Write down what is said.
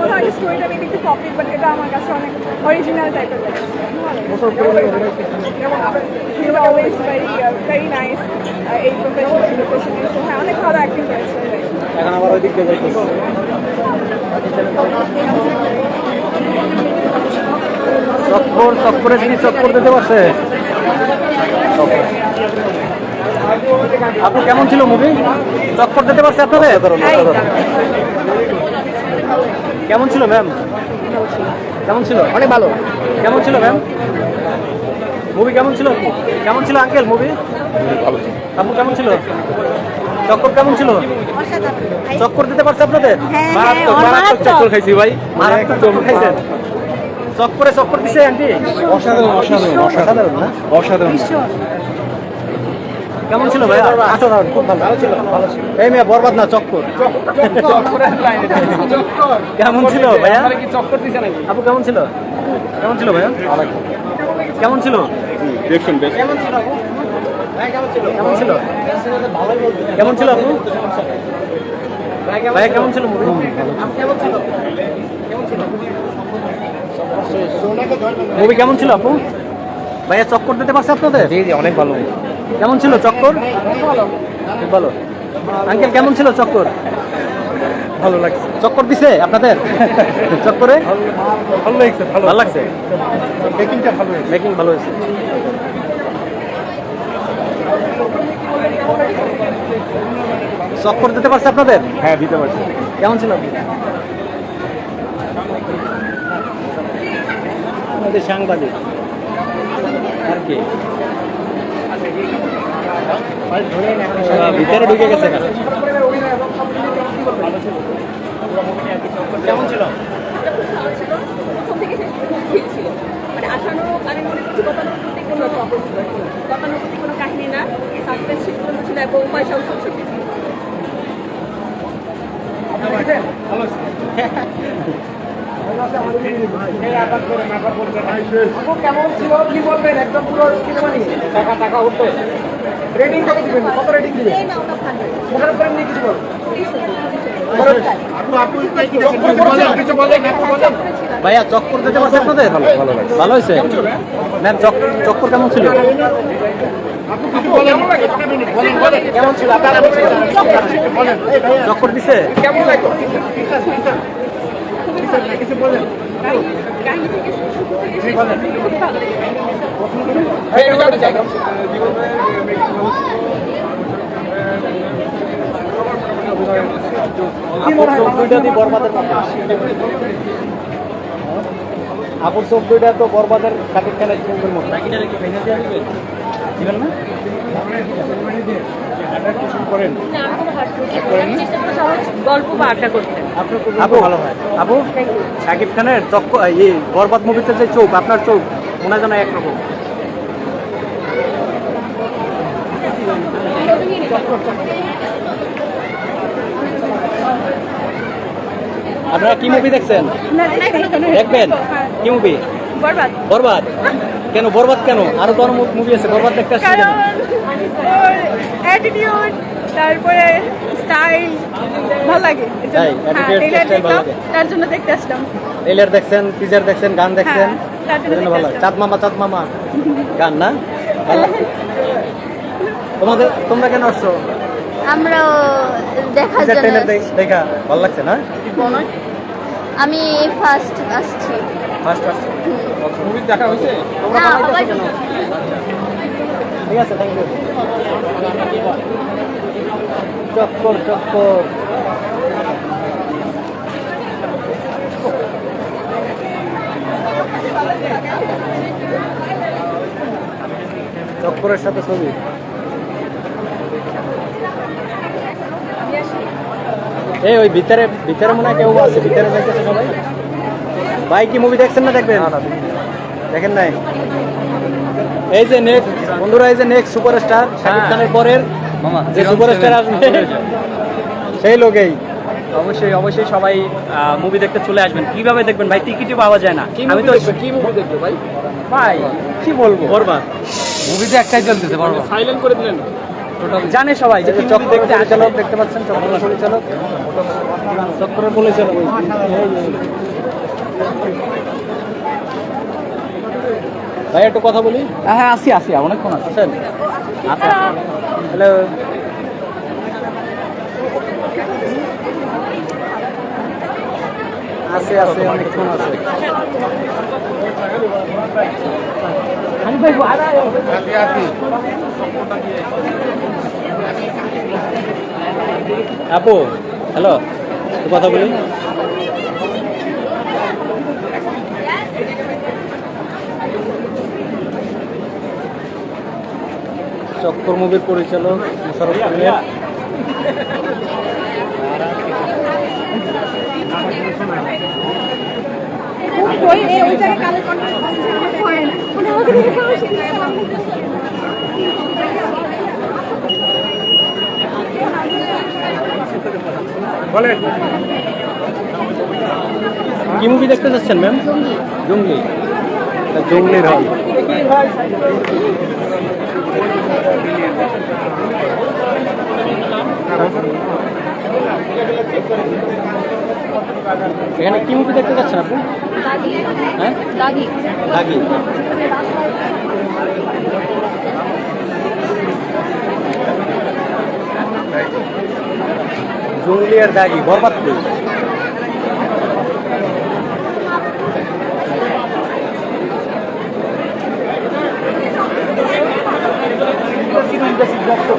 মনে হয় স্টোরিটা মেবি একটু কপি বাট এটা আমার কাছে অনেক অরিজিনাল টাইপের uh. Uh, এই প্রফেশন প্রফেশনে হ্যাঁ অনেক ভালো অ্যাক্টিং করেছে। এখন আবার ওই দিক দিয়ে চক্কর চক্করে দিতে পারছে। আপু কেমন ছিল মুভি চক্কর দিতে পারছে আপনাদের? কেমন ছিল ম্যাম কেমন ছিল? অনেক ভালো। কেমন ছিল ম্যাম মুভি কেমন ছিল? কেমন ছিল আঙ্কেল মুভি আপু কেমন ছিল? চক্কর কেমন ছিল? চক্কর দিতে পারছে আপনাদের? হ্যাঁ, মারাত্মক হ্যাঁ, মারাত্মক মারাত্মক। চক্কর খাইছি ভাই। মারাত্মক চক্কর খাইছেন। চক্করে চক্কর দিছে আন্টি অসাধারণ অসাধারণ অসাধারণ না? অসাধারণ কেমন ছিল ভাই অসাধারণ খুব ভালো। ভালো ছিল? ভালো ছিল। এই মেয়ে বরবাদ না চক্কর। কেমন ছিল ভাইয়া? চক্কর দিছে নাকি? আপু কেমন ছিল? কেমন ছিল ভাইয়া? কেমন ছিল? দেখছেন কেমন ছিল আপু? কেমন ছিল? কেমন ছিল আপু? ভাইয়া কেমন ছিল মুভি? কেমন ছিল মুভি কেমন ছিল আপু? ভাইয়া চক্কর দিতে পারছে আপনাদের? জি জি অনেক ভালো। কেমন ছিল চক্কর? ভালো। আঙ্কেল কেমন ছিল চক্কর? ভালো লাগছে। চক্কর দিছে আপনাদের? চক্করে? ভালো লাগছে ভালো ভালো লাগছে? মেকিংটা ভালো হয়েছে। মেকিং ভালো হয়েছে। চক্কর দিতে পারছে আপনাদের? হ্যাঁ দিতে পারছি। কেমন ছিল? আমাদের সাংবাদিক। আর কি? ভিতরে ঢুকে গেছে কেমন ছিল প্রথম থেকে শেষ পর্যন্ত ঠিক ছিল মানে আঠারো আমি মনে করছি গতানুগতিক কোনো গতানুগতিক কোনো কাহিনী না এই সাসপেন্স শেষ ছিল এবং পয়সা উৎসব ছিল কেমন ছিল কি বলবেন একদম পুরো সিনেমা নিয়ে টাকা টাকা উঠবে রেটিং কত দিবেন কত রেটিং দিবেন এই নাও থাকবে মুখের উপরে নিয়ে কিছু বলুন ভাইয়া চক্কর দিতে পারছে আপনাদের? ভালো ভালো ভালো। হয়েছে? ম্যাম চক্কর কেমন ছিল? চক্কর দিছে? কেমন লাগল আপুর চোখ দুইটা তো বরবাদের কাটির খেলা চোখের মতো। দিবেন না করেন গল্প বা আড্ডা করতে। আপু ভালো আপু শাকিব খানের এই বরবাদ মুভিতে যে চোখ আপনার চোখ মনে হয় যেন একরকম। আপনারা কি মুভি দেখছেন? দেখবেন? কি মুভি বরবাদ। বরবাদ? কেন বরবাদ কেন? আরও তো মুভি আছে বরবাদ দেখতে আসছি কেন? কারণ ওর অ্যাটিটিউড তারপরে স্টাইল ভালো লাগে। এজন্য- তাই, হ্যাঁ লাগে। তার জন্য দেখতে আসলাম। ট্রেলার দেখছেন টিজার দেখছেন গান দেখছেন হ্যাঁ, এজন্য ভালো লাগে। চাঁদ মামা চাঁদ মামা। গান না? ভালো লাগে। তোমাদের তোমরা কেন আসছো? আমরাও দেখার জন্য ট্রেলার দেখা ভালো লাগছে না? আমি ফার্স্ট আসছি। ফার্স্ট আসছো মুভি দেখা হয়েছে? না ঠিক আছে থ্যাংক ইউ চক্কর চক্কর চক্করের সাথে ছবি। এই ওই ভিতরে ভিতরে মনে হয় কেউ আছে ভিতরে যাইতেছে সবাই। ভাই কি মুভি দেখছেন না দেখবেন? দেখেন নাই? এই যে নেক্সট বন্ধুরা এই যে নেক্সট সুপারস্টার শাকিব খানের পরের মামা যে সুপারস্টার আসবে সেই লোকেই। অবশ্যই অবশ্যই সবাই মুভি দেখতে চলে আসবেন। কীভাবে দেখবেন ভাই? টিকিটই পাওয়া যায় না। আমি তো কি মুভি দেখব ভাই? ভাই কি বলব? বরবাদ। মুভিতে একটাই চলতেছে বড় সাইলেন্ট করে দিলেন। জানে সবাই যে কি চক্র দেখতে পরিচালক দেখতে পাচ্ছেন চক্র পরিচালক। চক্র পরিচালক। ভাই একটু কথা বলি? হ্যাঁ আসি আসি অনেকক্ষণ আছে। আছেন আচ্ছা। হ্যালো আছে আছে অনেকক্ষণ আছে। আপু হ্যালো একটু কথা বলি? চক্কর মুভির পরিচালক মোশারফ হয় বলেন। কি মুভি দেখতে যাচ্ছেন ম্যাম জঙ্গলি। জঙ্গলির হল এখানে কি মুভি দেখতে যাচ্ছেন আপনি? হ্যাঁ? দাগি। দাগি। জঙ্গলি আর দাগি বরবাদ ha sido un desinverso.